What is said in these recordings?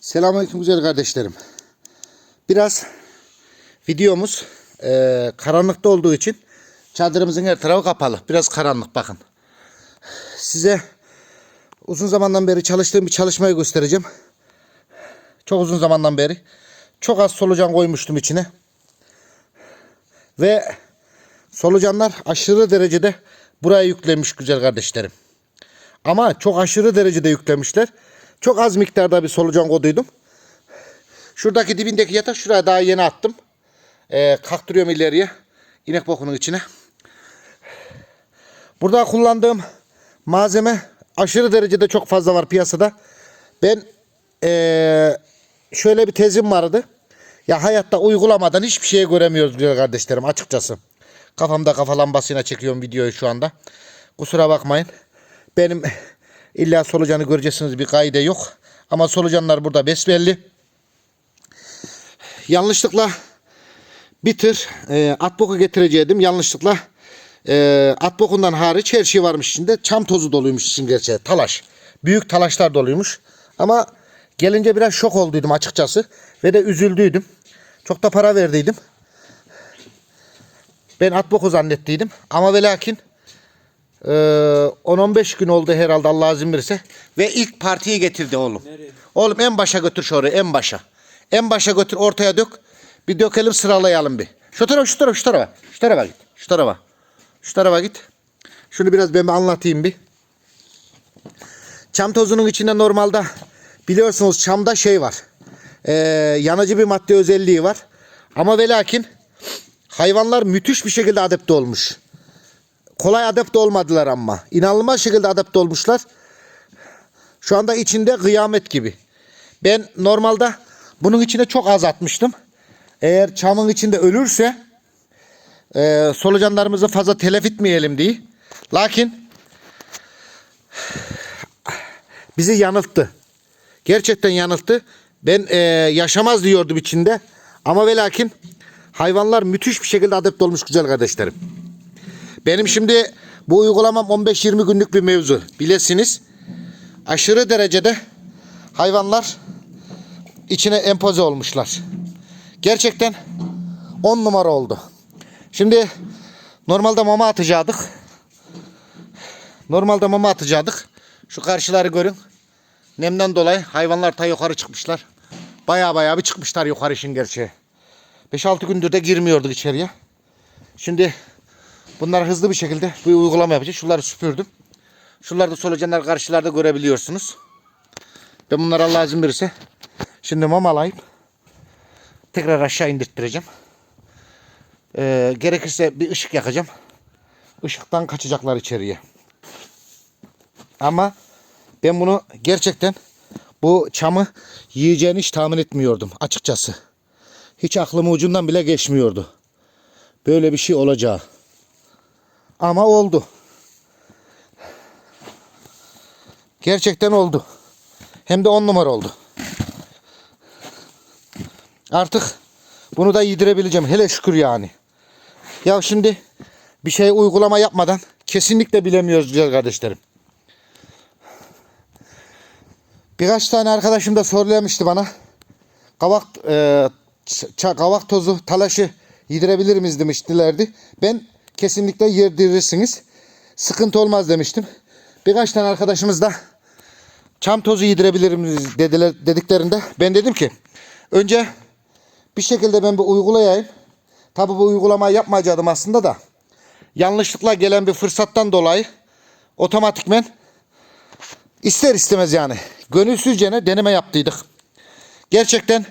Selamünaleyküm güzel kardeşlerim. Biraz videomuz eee, karanlıkta olduğu için çadırımızın her tarafı kapalı. Biraz karanlık bakın. Size uzun zamandan beri çalıştığım bir çalışmayı göstereceğim. Çok uzun zamandan beri. Çok az solucan koymuştum içine. Ve solucanlar aşırı derecede buraya yüklemiş güzel kardeşlerim. Ama çok aşırı derecede yüklemişler. Çok az miktarda bir solucan koduydum. Şuradaki dibindeki yatak şuraya daha yeni attım. Ee, kaktırıyorum ileriye. İnek bokunun içine. Burada kullandığım malzeme aşırı derecede çok fazla var piyasada. Ben ee, şöyle bir tezim vardı. Ya hayatta uygulamadan hiçbir şey göremiyoruz diyor kardeşlerim açıkçası. Kafamda kafa lambasıyla çekiyorum videoyu şu anda. Kusura bakmayın. Benim illa solucanı göreceksiniz bir kaide yok. Ama solucanlar burada besbelli. Yanlışlıkla bir tır e, at boku getireceğim. Yanlışlıkla e, at bokundan hariç her şey varmış içinde. Çam tozu doluymuş için gerçeği. Talaş. Büyük talaşlar doluymuş. Ama gelince biraz şok olduydum açıkçası. Ve de üzüldüydüm. Çok da para verdiydim. Ben at boku zannettiydim. Ama ve lakin ee, 10-15 gün oldu herhalde Allah izin verirse. Ve ilk partiyi getirdi oğlum. Oğlum en başa götür oraya en başa. En başa götür ortaya dök. Bir dökelim sıralayalım bir. Şu tarafa şu tarafa şu tarafa. Şu tarafa git. Şu tarafa. Şu tarafa git. Şunu biraz ben anlatayım bir. Çam tozunun içinde normalde biliyorsunuz çamda şey var. Ee, yanıcı bir madde özelliği var. Ama ve lakin hayvanlar müthiş bir şekilde adapte olmuş kolay adapte olmadılar ama. İnanılmaz şekilde adapte olmuşlar. Şu anda içinde kıyamet gibi. Ben normalde bunun içine çok az atmıştım. Eğer çamın içinde ölürse e, solucanlarımızı fazla telef etmeyelim diye. Lakin bizi yanılttı. Gerçekten yanılttı. Ben e, yaşamaz diyordum içinde. Ama ve lakin hayvanlar müthiş bir şekilde adapte olmuş güzel kardeşlerim. Benim şimdi bu uygulamam 15-20 günlük bir mevzu. Bilesiniz. Aşırı derecede hayvanlar içine empoze olmuşlar. Gerçekten 10 numara oldu. Şimdi normalde mama atacaktık. Normalde mama atacaktık. Şu karşıları görün. Nemden dolayı hayvanlar ta yukarı çıkmışlar. Baya baya bir çıkmışlar yukarı işin gerçeği. 5-6 gündür de girmiyorduk içeriye. Şimdi Bunlar hızlı bir şekilde bir uygulama yapacağız. Şunları süpürdüm. Şunları da solucanlar karşılarda görebiliyorsunuz. Ben bunları Allah izin verirse şimdi mamalayıp tekrar aşağı indirttireceğim. Ee, gerekirse bir ışık yakacağım. Işıktan kaçacaklar içeriye. Ama ben bunu gerçekten bu çamı yiyeceğini hiç tahmin etmiyordum açıkçası. Hiç aklımın ucundan bile geçmiyordu. Böyle bir şey olacağı. Ama oldu. Gerçekten oldu. Hem de on numara oldu. Artık bunu da yedirebileceğim. Hele şükür yani. Ya şimdi bir şey uygulama yapmadan kesinlikle bilemiyoruz güzel kardeşlerim. Birkaç tane arkadaşım da sorulemişti bana. Kavak e, kavak tozu talaşı yedirebilir miyiz demiştilerdi. Ben kesinlikle yedirirsiniz. Sıkıntı olmaz demiştim. Birkaç tane arkadaşımız da çam tozu yedirebilir miyiz dediler, dediklerinde ben dedim ki önce bir şekilde ben bir uygulayayım. Tabi bu uygulamayı yapmayacaktım aslında da yanlışlıkla gelen bir fırsattan dolayı otomatikmen ister istemez yani gönülsüzce deneme yaptıydık. Gerçekten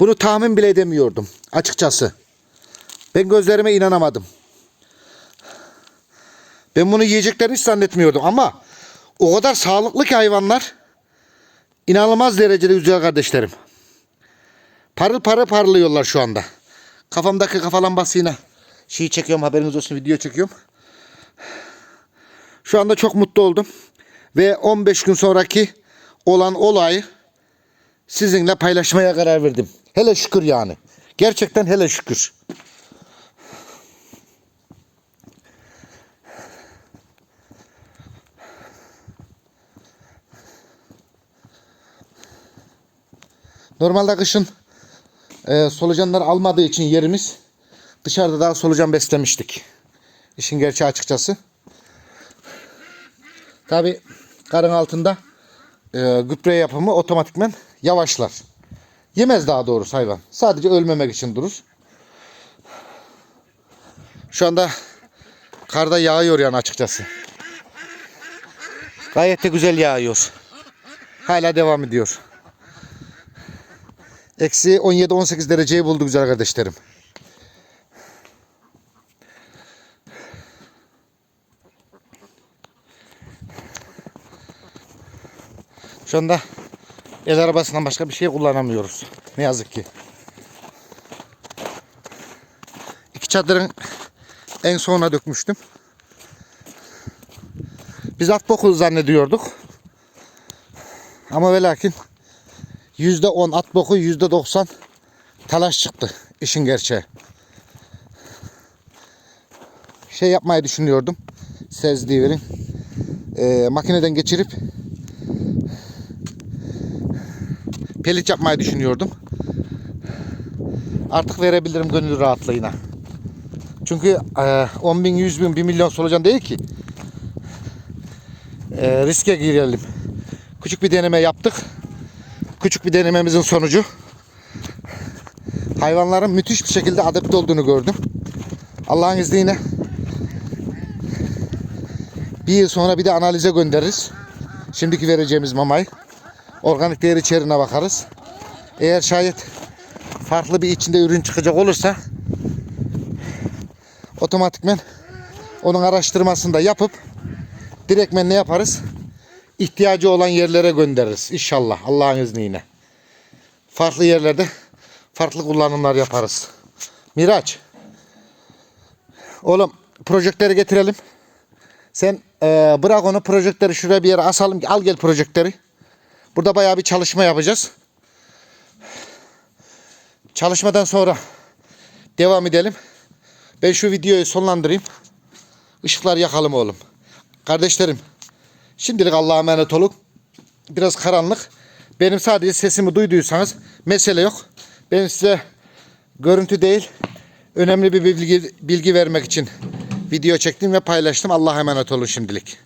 bunu tahmin bile edemiyordum açıkçası. Ben gözlerime inanamadım. Ben bunu yiyeceklerini hiç zannetmiyordum ama o kadar sağlıklı ki hayvanlar inanılmaz derecede güzel kardeşlerim. Parıl parıl parlıyorlar şu anda. Kafamdaki kafa lambasıyla şeyi çekiyorum haberiniz olsun video çekiyorum. Şu anda çok mutlu oldum. Ve 15 gün sonraki olan olayı sizinle paylaşmaya karar verdim. Hele şükür yani. Gerçekten hele şükür. Normalde kışın e, solucanlar almadığı için yerimiz dışarıda daha solucan beslemiştik. İşin gerçeği açıkçası. Tabi karın altında e, gübre yapımı otomatikmen yavaşlar. Yemez daha doğrusu hayvan. Sadece ölmemek için durur. Şu anda karda yağıyor yani açıkçası. Gayet de güzel yağıyor. Hala devam ediyor. Eksi 17-18 dereceyi buldu güzel kardeşlerim. Şu anda el arabasından başka bir şey kullanamıyoruz. Ne yazık ki. İki çadırın en sonuna dökmüştüm. Biz at boku zannediyorduk. Ama ve lakin %10 at boku %90 talaş çıktı işin gerçeği. Şey yapmayı düşünüyordum. Sezdiği verin. Ee, makineden geçirip pelit yapmayı düşünüyordum. Artık verebilirim gönül rahatlığıyla. Çünkü e, 10 bin, 100 bin, 1 milyon solucan değil ki. E, riske girelim. Küçük bir deneme yaptık. Küçük bir denememizin sonucu hayvanların müthiş bir şekilde adapte olduğunu gördüm. Allah'ın izniyle bir yıl sonra bir de analize göndeririz. Şimdiki vereceğimiz mamayı. Organik değer içeriğine bakarız. Eğer şayet farklı bir içinde ürün çıkacak olursa otomatikmen onun araştırmasını da yapıp direktmen ne yaparız? İhtiyacı olan yerlere göndeririz. İnşallah Allah'ın izniyle. Farklı yerlerde farklı kullanımlar yaparız. Miraç. Oğlum projektörü getirelim. Sen eee, bırak onu projektörü şuraya bir yere asalım. Al gel projektörü. Burada bayağı bir çalışma yapacağız. Çalışmadan sonra devam edelim. Ben şu videoyu sonlandırayım. Işıklar yakalım oğlum. Kardeşlerim şimdilik Allah'a emanet olun. Biraz karanlık. Benim sadece sesimi duyduysanız mesele yok. Ben size görüntü değil önemli bir bilgi, bilgi vermek için video çektim ve paylaştım. Allah'a emanet olun şimdilik.